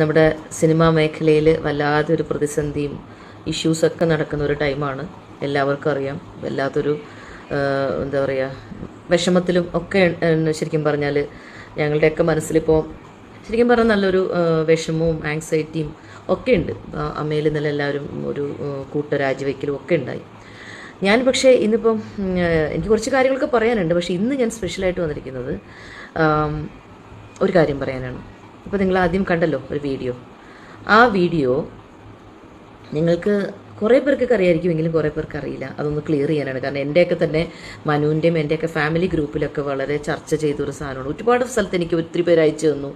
നമ്മുടെ സിനിമാ മേഖലയിൽ വല്ലാതൊരു പ്രതിസന്ധിയും ഇഷ്യൂസൊക്കെ നടക്കുന്ന ഒരു ടൈമാണ് എല്ലാവർക്കും അറിയാം. വല്ലാത്തൊരു എന്താ പറയുക വിഷമത്തിലും ഒക്കെ ശരിക്കും പറഞ്ഞാൽ ഞങ്ങളുടെയൊക്കെ മനസ്സിലിപ്പോൾ ശരിക്കും പറഞ്ഞാൽ നല്ലൊരു വിഷമവും ആങ്സൈറ്റിയും ഒക്കെ ഉണ്ട്. അമ്മയിൽ ഇന്നലെ എല്ലാവരും ഒരു കൂട്ട രാജിവെക്കലും ഒക്കെ ഉണ്ടായി. ഞാൻ പക്ഷേ ഇന്നിപ്പം എനിക്ക് കുറച്ച് കാര്യങ്ങളൊക്കെ പറയാനുണ്ട്. പക്ഷേ ഇന്ന് ഞാൻ സ്പെഷ്യലായിട്ട് വന്നിരിക്കുന്നത് ഒരു കാര്യം പറയാനാണ്. ഇപ്പോൾ നിങ്ങൾ ആദ്യം കണ്ടല്ലോ ഒരു വീഡിയോ. ആ വീഡിയോ നിങ്ങൾക്ക് കുറേ പേർക്കൊക്കെ അറിയായിരിക്കുമെങ്കിലും കുറേ പേർക്ക് അറിയില്ല. അതൊന്ന് ക്ലിയർ ചെയ്യാനാണ്. കാരണം എന്റെയൊക്കെ തന്നെ മനുവിന്റെയും എന്റെയൊക്കെ ഫാമിലി ഗ്രൂപ്പിലൊക്കെ വളരെ ചർച്ച ചെയ്തൊരു സാധനമാണ്. ഒരുപാട് സ്ഥലത്ത് എനിക്ക് ഒത്തിരി പേര് അയച്ചു തന്നു.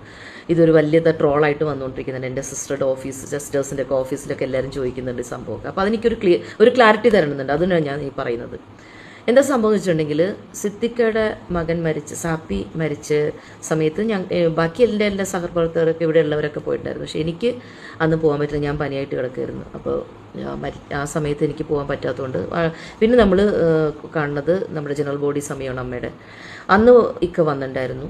ഇതൊരു വലിയ ട്രോളായിട്ട് വന്നുകൊണ്ടിരിക്കുന്നുണ്ട്. എന്റെ സിസ്റ്ററുടെ ഓഫീസ് സിസ്റ്റേഴ്സിന്റെ ഒക്കെ ഓഫീസിലൊക്കെ എല്ലാവരും ചോദിക്കുന്നുണ്ട് സംഭവമൊക്കെ. അപ്പോൾ അതെനിക്കൊരു ക്ലിയർ ഒരു ക്ലാരിറ്റി തരണമെന്നുണ്ട്. അതിനാണ് ഞാൻ ഈ പറയുന്നത്. എന്താ സംഭവം വെച്ചിട്ടുണ്ടെങ്കിൽ സിദ്ദിഖയുടെ മകൻ മരിച്ച് സാപ്പി മരിച്ച സമയത്ത് ഞാൻ ബാക്കി എന്റെ എല്ലാ സഹപ്രവർത്തകരൊക്കെ ഇവിടെ ഉള്ളവരൊക്കെ പോയിട്ടുണ്ടായിരുന്നു. പക്ഷേ എനിക്ക് അന്ന് പോകാൻ പറ്റില്ല. ഞാൻ പനിയായിട്ട് കിടക്കുമായിരുന്നു അപ്പോൾ മരി ആ സമയത്ത് എനിക്ക് പോകാൻ പറ്റാത്തതുകൊണ്ട് പിന്നെ നമ്മൾ കാണുന്നത് നമ്മുടെ ജനറൽ ബോഡി സമയമാണ് അമ്മയുടെ. അന്ന് ഇക്ക വന്നിട്ടുണ്ടായിരുന്നു.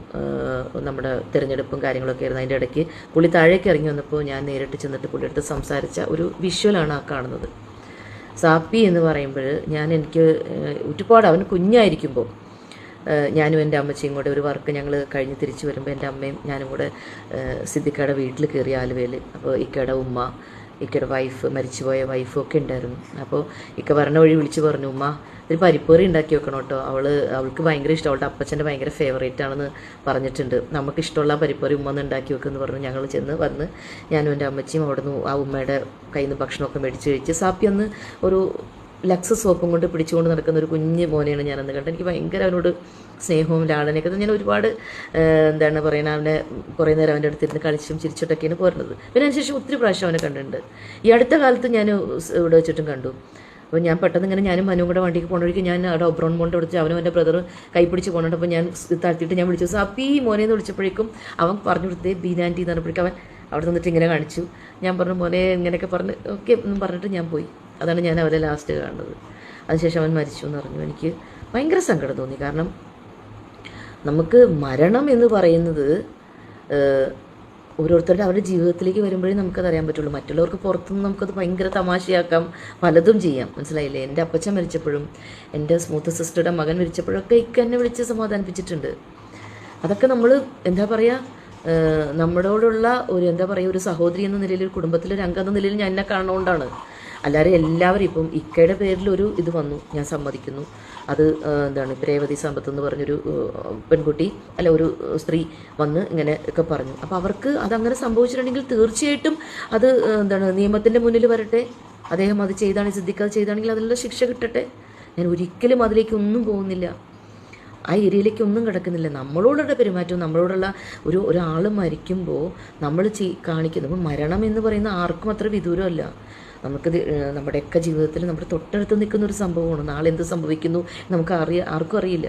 നമ്മുടെ തിരഞ്ഞെടുപ്പും കാര്യങ്ങളൊക്കെ ആയിരുന്നു. അതിന്റെ ഇടയ്ക്ക് പുള്ളി താഴേക്ക് ഇറങ്ങി വന്നപ്പോൾ ഞാൻ നേരിട്ട് ചെന്നിട്ട് പുള്ളിയെടുത്ത് സംസാരിച്ച ഒരു വിഷ്വലാണ് ആ കാണുന്നത്. സാപ്പി എന്ന് പറയുമ്പോൾ ഞാൻ എനിക്ക് ഒരുപാട് അവൻ കുഞ്ഞായിരിക്കുമ്പോൾ ഞാനും എന്റെ അമ്മച്ചിയും കൂടെ ഒരു വർക്ക് ഞങ്ങൾ കഴിഞ്ഞ് തിരിച്ചു വരുമ്പോൾ എന്റെ അമ്മയും ഞാനും കൂടെ സിദ്ദിക്കയുടെ വീട്ടിൽ കയറി ആലുവയിൽ അപ്പോൾ ഇക്കയുടെ ഉമ്മ ഇക്കയുടെ വൈഫ് മരിച്ചുപോയ വൈഫും ഒക്കെ ഉണ്ടായിരുന്നു അപ്പോൾ ഇക്ക പറഞ്ഞ വഴി വിളിച്ച് പറഞ്ഞു ഉമ്മ ഒരു പരിപ്പേറി ഉണ്ടാക്കി വെക്കണം കേട്ടോ അവൾ അവൾക്ക് ഭയങ്കര ഇഷ്ടം. അവളുടെ അപ്പച്ചന്റെ ഭയങ്കര ഫേവറേറ്റ് ആണെന്ന് പറഞ്ഞിട്ടുണ്ട്. നമുക്ക് ഇഷ്ടമുള്ള പരിപ്പേറി ഉമ്മ ഒന്ന് ഉണ്ടാക്കി വെക്കുമെന്ന് പറഞ്ഞു. ഞങ്ങൾ ചെന്ന് വന്ന് ഞാനും എന്റെ അമ്മച്ചിയും അവിടുന്ന് ആ ഉമ്മയുടെ കയ്യിൽ നിന്ന് ഭക്ഷണമൊക്കെ മേടിച്ച് കഴിച്ച് സാപ്പി അന്ന് ഒരു ലക്സ് സോപ്പും കൊണ്ട് പിടിച്ചുകൊണ്ട് നടക്കുന്ന ഒരു കുഞ്ഞ് മോനെയാണ് ഞാൻ അന്ന് കണ്ടത്. എനിക്ക് ഭയങ്കര അവനോട് സ്നേഹവും ലാളനൊക്കെ ഞാൻ ഒരുപാട് എന്താണ് പറയുന്നത് അവനെ കുറേ നേരം അവന്റെ അടുത്തിരുന്ന് കളിച്ചും ചിരിച്ചിട്ടൊക്കെയാണ് പോരുന്നത്. പിന്നെ അതിനുശേഷം ഒത്തിരി പ്രാവശ്യം അവനെ കണ്ടിട്ടുണ്ട്. ഈ അടുത്ത കാലത്ത് ഞാൻ ഇവിടെ വെച്ചിട്ടും കണ്ടു. അപ്പോൾ ഞാൻ പെട്ടെന്ന് ഇങ്ങനെ ഞാനും മനുവും കൂടെ വണ്ടിക്ക് പോകണമെങ്കിൽ ഞാൻ അവിടെ ഒബ്രോൺ മോണ്ട് വിളിച്ച് അവനും എന്റെ ബ്രദർ കൈ പിടിച്ച് പോകണുണ്ട് അപ്പോൾ ഞാൻ താഴ്ത്തിയിട്ട് ഞാൻ വിളിച്ചു സാപ്പി മോനെ എന്ന് വിളിച്ചപ്പോഴേക്കും അവൻ പറഞ്ഞു കൊടുത്തേ ബീനാന്റി എന്ന് പറഞ്ഞപ്പോഴേക്കും അവൻ അവിടെ നിന്നിട്ട് ഇങ്ങനെ കാണിച്ചു. ഞാൻ പറഞ്ഞു മോനെ ഇങ്ങനെയൊക്കെ പറഞ്ഞ് ഓക്കെ എന്നും പറഞ്ഞിട്ട് ഞാൻ പോയി. അതാണ് ഞാൻ അവരെ ലാസ്റ്റ് കാണുന്നത്. അതിനുശേഷം അവൻ മരിച്ചു എന്ന് പറഞ്ഞു എനിക്ക് ഭയങ്കര സങ്കടം തോന്നി. കാരണം നമുക്ക് മരണം എന്ന് പറയുന്നത് ഓരോരുത്തരുടെ അവരുടെ ജീവിതത്തിലേക്ക് വരുമ്പോഴേ നമുക്കത് അറിയാൻ പറ്റുള്ളൂ. മറ്റുള്ളവർക്ക് പുറത്തുനിന്ന് നമുക്കത് ഭയങ്കര തമാശയാക്കാം. പലതും ചെയ്യാം. മനസ്സിലായില്ലേ? എന്റെ അപ്പച്ചൻ മരിച്ചപ്പോഴും എന്റെ സ്മൂത്ത് സിസ്റ്ററുടെ മകൻ മരിച്ചപ്പോഴൊക്കെ ഇക്ക എന്നെ വിളിച്ച് സമാധാനിപ്പിച്ചിട്ടുണ്ട്. അതൊക്കെ നമ്മൾ എന്താ പറയുക നമ്മളോടുള്ള ഒരു എന്താ പറയുക ഒരു സഹോദരി എന്ന നിലയിൽ ഒരു കുടുംബത്തിലെ ഒരു അംഗം എന്ന നിലയിൽ ഞാൻ എന്നെ കാണുന്നതുകൊണ്ടാണ്. അല്ലാതെ എല്ലാവരും ഇപ്പം ഇക്കയുടെ പേരിൽ ഒരു ഇത് വന്നു ഞാൻ സമ്മതിക്കുന്നു. അത് എന്താണ് രേവതി സമ്പത്ത് എന്ന് പറഞ്ഞൊരു പെൺകുട്ടി അല്ല ഒരു സ്ത്രീ വന്ന് ഇങ്ങനെ ഒക്കെ പറഞ്ഞു. അപ്പോൾ അവർക്ക് അതങ്ങനെ സംഭവിച്ചിട്ടുണ്ടെങ്കിൽ തീർച്ചയായിട്ടും അത് എന്താണ് നിയമത്തിന്റെ മുന്നിൽ വരട്ടെ. അദ്ദേഹം അത് ചെയ്താണ് സിദ്ധിക്കാതെ ചെയ്താണെങ്കിൽ അതിനുള്ള ശിക്ഷ കിട്ടട്ടെ. ഞാൻ ഒരിക്കലും അതിലേക്കൊന്നും പോകുന്നില്ല. ആ ഏരിയയിലേക്ക് ഒന്നും കിടക്കുന്നില്ല. നമ്മളോടുള്ള പെരുമാറ്റവും നമ്മളോടുള്ള ഒരു ഒരാൾ മരിക്കുമ്പോൾ നമ്മൾ ചെയ് കാണിക്കുന്നത് മരണം എന്ന് പറയുന്ന ആർക്കും അത്ര വിദൂരമല്ല. നമുക്കത് ഏഹ്, നമ്മുടെയൊക്കെ ജീവിതത്തിൽ നമ്മുടെ തൊട്ടടുത്ത് നിൽക്കുന്ന ഒരു സംഭവമാണ്. നാളെ എന്ത് സംഭവിക്കുന്നു നമുക്ക് അറിയ ആർക്കും അറിയില്ല.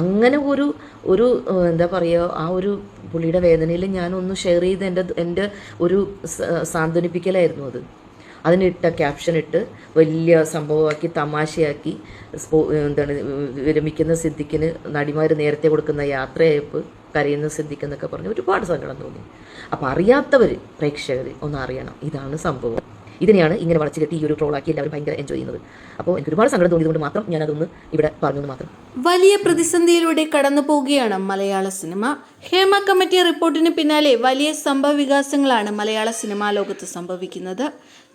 അങ്ങനെ ഒരു ഒരു എന്താ പറയുക ആ ഒരു പുള്ളിയുടെ വേദനയിൽ ഞാനൊന്ന് ഷെയർ ചെയ്ത് എന്റെ എന്റെ ഒരു സാന്ത്വനിപ്പിക്കലായിരുന്നു അത്. അതിനിട്ട ക്യാപ്ഷൻ ഇട്ട് വലിയ സംഭവമാക്കി തമാശയാക്കി സ്പോ എന്താണ് വിരമിക്കുന്ന സിദ്ദിഖിന് നടിമാർ നേരത്തെ കൊടുക്കുന്ന യാത്രയയപ്പ് കരയുന്ന സിദ്ധിക്കെന്നൊക്കെ പറഞ്ഞ് ഒരുപാട് സങ്കടം തോന്നി. അപ്പോൾ അറിയാത്തവർ പ്രേക്ഷകർ ഒന്ന് അറിയണം. ഇതാണ് സംഭവം. ഇതിനെയാണ് ഇങ്ങനെ വളച്ചു കെട്ടി ഈ ഒരു ട്രോളാക്കി എല്ലാവരും ഭയങ്കര എൻജോയ് ചെയ്യുന്നത്. അപ്പോൾ എനിക്ക് ഒരുപാട് സങ്കടം തോന്നിയതുകൊണ്ട് മാത്രം ഞാൻ അതൊന്ന് ഇവിടെ പറഞ്ഞു മാത്രം. വലിയ പ്രതിസന്ധിയിലൂടെ കടന്നു പോവുകയാണ് മലയാള സിനിമ. ഹേമ കമ്മിറ്റി റിപ്പോർട്ടിന് പിന്നാലെ വലിയ സംഭവ വികാസങ്ങളാണ് മലയാള സിനിമാ ലോകത്ത് സംഭവിക്കുന്നത്.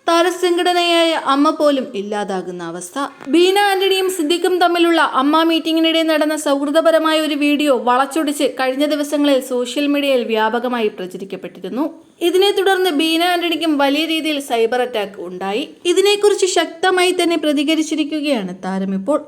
താരസംഘടനയായ അമ്മ പോലും ഇല്ലാതാകുന്ന അവസ്ഥ. ബീന ആന്റണിയും സിദ്ദിഖും തമ്മിലുള്ള അമ്മ മീറ്റിംഗിനിടെ നടന്ന സൗഹൃദപരമായ ഒരു വീഡിയോ വളച്ചൊടിച്ച് കഴിഞ്ഞ ദിവസങ്ങളിൽ സോഷ്യൽ മീഡിയയിൽ വ്യാപകമായി പ്രചരിക്കപ്പെട്ടിരുന്നു. ഇതിനെ തുടർന്ന് ബീന ആന്റണിക്കും വലിയ രീതിയിൽ സൈബർ അറ്റാക്ക് ഉണ്ടായി. ഇതിനെക്കുറിച്ച് ശക്തമായി തന്നെ പ്രതികരിച്ചിരിക്കുകയാണ് താരം ഇപ്പോൾ.